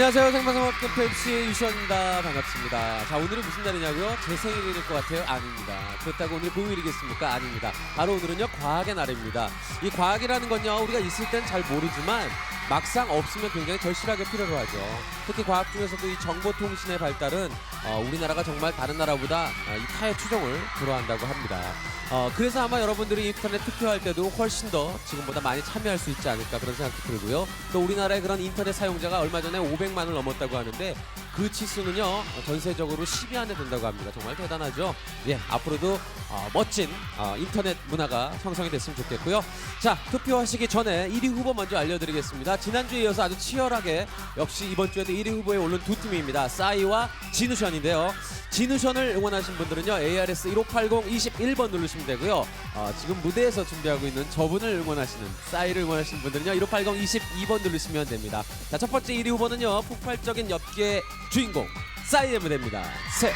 안녕하세요. 생방송학교 펩시 유시원입니다. 반갑습니다. 자, 오늘은 무슨 날이냐고요? 제 생일일 것 같아요? 아닙니다. 그렇다고 오늘 공휴일이겠습니까? 아닙니다. 바로 오늘은요, 과학의 날입니다. 이 과학이라는 건요, 우리가 있을 땐 잘 모르지만 막상 없으면 굉장히 절실하게 필요로 하죠. 특히 과학 중에서도 이 정보통신의 발달은 어, 우리나라가 정말 다른 나라보다 어, 이 타의 추종을 불허한다고 합니다. 어, 그래서 아마 여러분들이 인터넷 투표할 때도 훨씬 더 지금보다 많이 참여할 수 있지 않을까 그런 생각도 들고요. 또 우리나라의 그런 인터넷 사용자가 얼마 전에 500만을 넘었다고 하는데 그 치수는요 전 세계적으로 10위 안에 든다고 합니다. 정말 대단하죠. 예, 앞으로도 어, 멋진 어, 인터넷 문화가 형성이 됐으면 좋겠고요. 자, 투표하시기 전에 1위 후보 먼저 알려드리겠습니다. 지난주에 이어서 아주 치열하게 역시 이번 주에도 1위 후보에 오른 두 팀입니다. 싸이와 진우션인데요. 진우션을 응원하신 분들은요 ARS 1580 21번 누르시면 되고요. 어, 지금 무대에서 준비하고 있는 저분을 응원하시는 싸이를 응원하시는 분들은요 1580 22번 누르시면 됩니다. 자, 첫 번째 1위 후보는요 폭발적인 엽기의 주인공 싸이의 무대입니다. 셋,